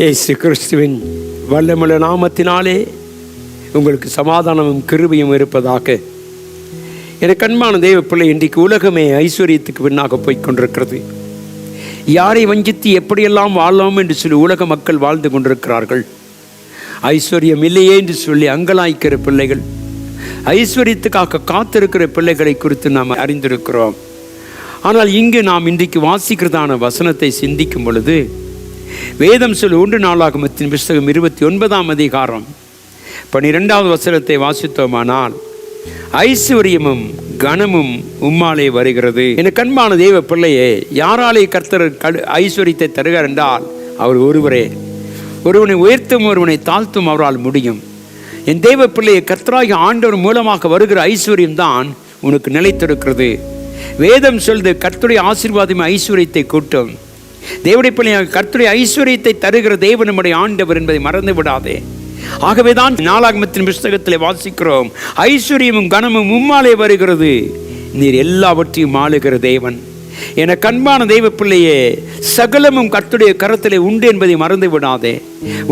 இயேசு கிறிஸ்துவின் வல்லமுள்ள நாமத்தினாலே உங்களுக்கு சமாதானமும் கிருபையும் இருப்பதாக. எனக்கு அன்பான தெய்வ பிள்ளை இன்றைக்கு உலகமே ஐஸ்வர்யத்துக்கு பின்னாக போய்க் கொண்டிருக்கிறது யாரை வஞ்சித்து எப்படியெல்லாம் வாழலாம் என்று சொல்லி உலக மக்கள் வாழ்ந்து கொண்டிருக்கிறார்கள். ஐஸ்வர்யம் இல்லையே என்று சொல்லி அங்கலாய்க்கிற பிள்ளைகள் ஐஸ்வர்யத்துக்காக காத்திருக்கிற பிள்ளைகளை குறித்து நாம் அறிந்திருக்கிறோம். ஆனால் இங்கு நாம் இன்றைக்கு வாசிக்கிறதான வசனத்தை சிந்திக்கும் பொழுது வேதம் சொல்லு ஒன்று நாளாகமத்தின் புஸ்தகம் இருபத்தி ஒன்பதாம் அதிகாரம். பனிரெண்டாவது வசனத்தை வாசித்தோமானால் ஐஸ்வர்யமும் கனமும் உம்மாலே வருகிறது. என கண்பான தெய்வ பிள்ளையே யாராலே கர்த்தர் கடு ஐஸ்வர்யத்தை தருகிறார் என்றால் அவர் ஒருவரே. ஒருவனை உயர்த்தும் ஒருவனை தாழ்த்தும் அவரால் முடியும். என் தெய்வ பிள்ளையை கர்த்தராகி ஆண்டவர் மூலமாக வருகிற ஐஸ்வர்யம் தான் உனக்கு நிலைத்திருக்கிறது. வேதம் சொல்து கர்த்தருடைய ஆசீர்வாதம் ஐஸ்வர்யத்தை கூட்டும். தேவடைய பிள்ளையாக கர்த்தருடைய ஐஸ்வர்யத்தை தருகிற தேவ நம்முடைய ஆண்டவர் என்பதை மறந்து விடாதே ஆகவேதான் நாளாகமத்தின் புஸ்தகத்தில் வாசிக்கிறோம் ஐஸ்வர்யமும் கனமும் உம்மாலே வருகிறது. நீர் எல்லாவற்றையும் ஆளுகிற தேவன். என கண்பான தெய்வ பிள்ளையே சகலமும் கர்த்துடைய கரத்திலே உண்டு என்பதை மறந்து விடாதே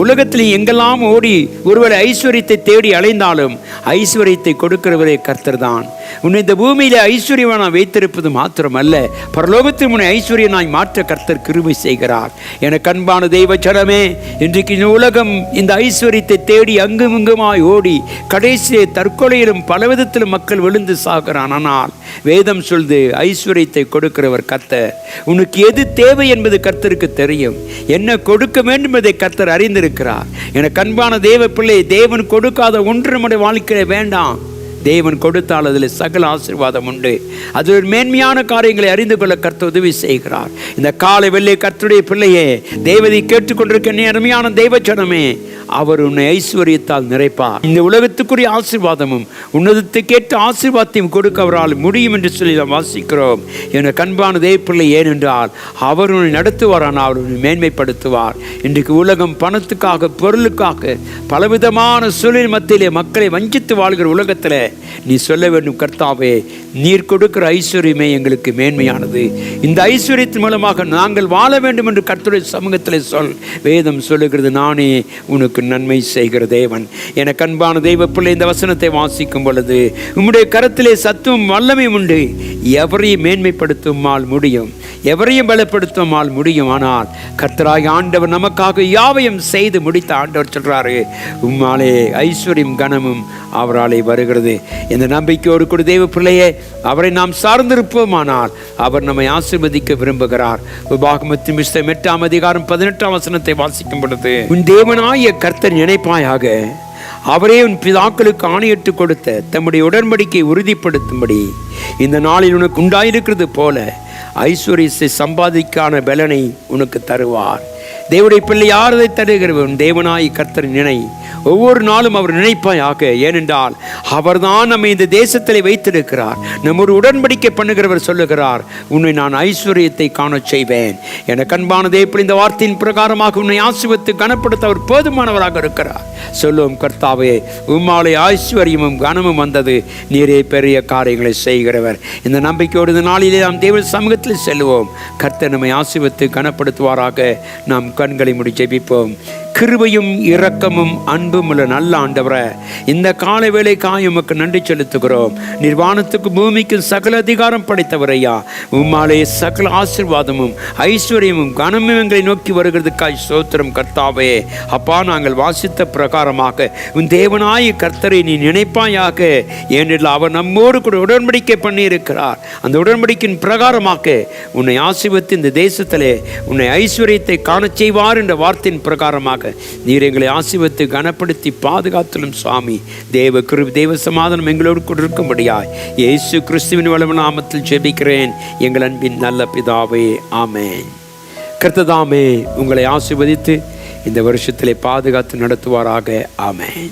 உலகத்தில் எங்கெல்லாம் ஓடி ஒருவேளை ஐஸ்வர்யத்தை தேடி அலைந்தாலும் ஐஸ்வர்யத்தை கொடுக்கிறவரே கர்த்தர் தான் உன்னை இந்த பூமியில ஐஸ்வர்யவானா வைத்திருப்பது மாத்திரமல்ல பரலோகத்தில் உன்னை ஐஸ்வர்யனாய் மாற்ற கர்த்தர் கிருபை செய்கிறார். என கண்பான தெய்வ சனமே இன்றைக்கு இந்த உலகம் இந்த ஐஸ்வர்யத்தை தேடி அங்கும் இங்குமாய் ஓடி கடைசியே தற்கொலையிலும் பலவிதத்திலும் மக்கள் விழுந்து சாகிறான். ஆனால் வேதம் சொல்து ஐஸ்வர்யத்தை கொடுக்கிறவர் கர்த்தர். உனக்கு எது தேவை என்பது கர்த்தருக்கு தெரியும். என்ன கொடுக்க வேண்டும் என்பதை கர்த்தர் அறிந்திருக்கிறார். எனக்கு அன்பான தேவ பிள்ளை தேவன் கொடுக்காத ஒன்று நம்முடைய வாழ்க்கையில வேண்டாம். தேவன் கொடுத்தால் அதில் சகல ஆசீர்வாதம் உண்டு. அது ஒரு மேன்மையான காரியங்களை அறிந்து கொள்ள கர்த்த உதவி செய்கிறார். இந்த காலை வெள்ளை கர்த்துடைய பிள்ளையே தேவதை கேட்டுக்கொண்டிருக்க நீ அருமையான தெய்வச்சனமே அவர் உன்னை ஐஸ்வர்யத்தால் நிறைப்பார். இந்த உலகத்துக்குரிய ஆசீர்வாதமும் உன்னதத்துக்கேற்ற ஆசீர்வாதத்தையும் கொடுக்க அவரால் முடியும் என்று சொல்லி நாம் வாசிக்கிறோம். என கண்பான தேவப்பிள்ளை ஏனென்றால் அவர் உன்னை நடத்துவாரானால் உன்னை மேன்மைப்படுத்துவார். இன்றைக்கு உலகம் பணத்துக்காக பொருளுக்காக பலவிதமான சூழல் மத்தியிலே மக்களை வஞ்சித்து வாழ்கிற உலகத்தில் நீ சொல்ல வேண்டும் கர்த்தாவே நீர் கொடுக்கிற ஐஸ்வர்யமே எங்களுக்கு மேன்மையானது. இந்த ஐஸ்வர்யத்தின் மூலமாக நாங்கள் வாழ வேண்டும் என்று கர்த்தருடைய சமூகத்தில் சொல். வேதம் சொல்லுகிறது நானே உனக்கு நன்மை செய்கிற தேவன். என கண்பான தெய்வ பிள்ளை இந்த வசனத்தை வாசிக்கும் பொழுது உம்முடைய கரத்திலே சத்துவம் வல்லமை உண்டு. எவரையும் மேன்மைப்படுத்துமால் முடியும். எவரையும் பலப்படுத்துமால் முடியும். ஆனால் கர்த்தராய் ஆண்டவர் நமக்காக யாவையும் செய்து முடித்த ஆண்டவர் சொல்றாரு உம்மாலே ஐஸ்வர்யம் கனமும் அவராலே வருகிறது. இந்த நம்பிக்கையோடு கூட தெய்வ பிள்ளையே அவரை நாம் சார்ந்திருப்போமானால் அவர் நம்மை ஆசிர்வதிக்க விரும்புகிறார். உபாகமத்தின் புஸ்தகம் எட்டாம் அதிகாரம் பதினெட்டாம் வசனத்தை வாசிக்கும் பொழுது உன் தேவனாய கர்த்தர் நினைப்பாயாக அவரே உன் பிதாக்களுக்கு ஆணையிட்டு கொடுத்த தம்முடைய உடன்படிக்கை உறுதிப்படுத்தும்படி இந்த நாளில் உனக்கு உண்டாயிருக்கிறது போல ஐஸ்வர்யத்தை சம்பாதிக்கான பலனை உனக்கு தருவார். தேவனுடைய பிள்ளை யாரதை தருகிறவன் தேவனாய் கர்த்தர் நினை ஒவ்வொரு நாளும் அவர் நினைப்பாயாக ஏனென்றால் அவர்தான் நம்மை இந்த தேசத்தில் வைத்திருக்கிறார். நம்ம ஒரு உடன்படிக்கை பண்ணுகிறவர் சொல்லுகிறார் உன்னை நான் ஐஸ்வர்யத்தை காணச் செய்வேன். என கண்பான இப்படி இந்த வார்த்தையின் பிரகாரமாக உன்னை ஆசிர்வத்து கனப்படுத்த அவர் போதுமானவராக இருக்கிறார். சொல்லுவோம் கர்த்தாவே உம்மாலை ஐஸ்வர்யமும் கனமும் வந்தது. நீரே பெரிய காரியங்களை செய்கிறவர். இந்த நம்பிக்கையோடு இந்த நாளிலே நாம் தேவ சமூகத்தில் செல்வோம் கர்த்தர் நம்மை ஆசிர்வத்து கனப்படுத்துவாராக. நாம் கண்களை முடி ஜெபிப்போம். கிருபையும் இரக்கமும் அன்பும் உள்ள நல்ல ஆண்டவரை இந்த காலை வேலைக்காய் உமக்கு நன்றி செலுத்துகிறோம். நிர்வாணத்துக்கு பூமிக்கு சகல அதிகாரம் படைத்தவரையா. உம்மாலே சகல ஆசிர்வாதமும் ஐஸ்வர்யமும் கனமும் எங்களை நோக்கி வருகிறதுக்காய் சோத்திரம் கர்த்தாவே. அப்பா நாங்கள் வாசித்த பிரகாரமாக உன் தேவனாய கர்த்தரை நீ நினைப்பாயாக. ஏனெனில் அவர் நம்மோடு கூட உடன்படிக்கை பண்ணியிருக்கிறார். அந்த உடன்படிக்கையின் பிரகாரமாக உன்னை ஆசிர்வத்து இந்த தேசத்திலே உன்னை ஐஸ்வர்யத்தை காணச் செய்வார் என்ற வார்த்தையின் பிரகாரமாக நீர் எங்களை ஆசிர்வத்து கனப்படுத்தி பாதுகாத்தலும் சுவாமி. தேவ கிரு தேவ சமாதானம் எங்களோடு கொண்டிருக்கும்படியாய் இயேசு கிறிஸ்துவின் வளம நாமத்தில் ஜெபிக்கிறேன். எங்கள் அன்பின் நல்ல பிதாவே ஆமேன். கர்த்ததாமே உங்களை ஆசிர்வதித்து இந்த வருஷத்திலே பாதுகாத்து நடத்துவாராக ஆமேன்.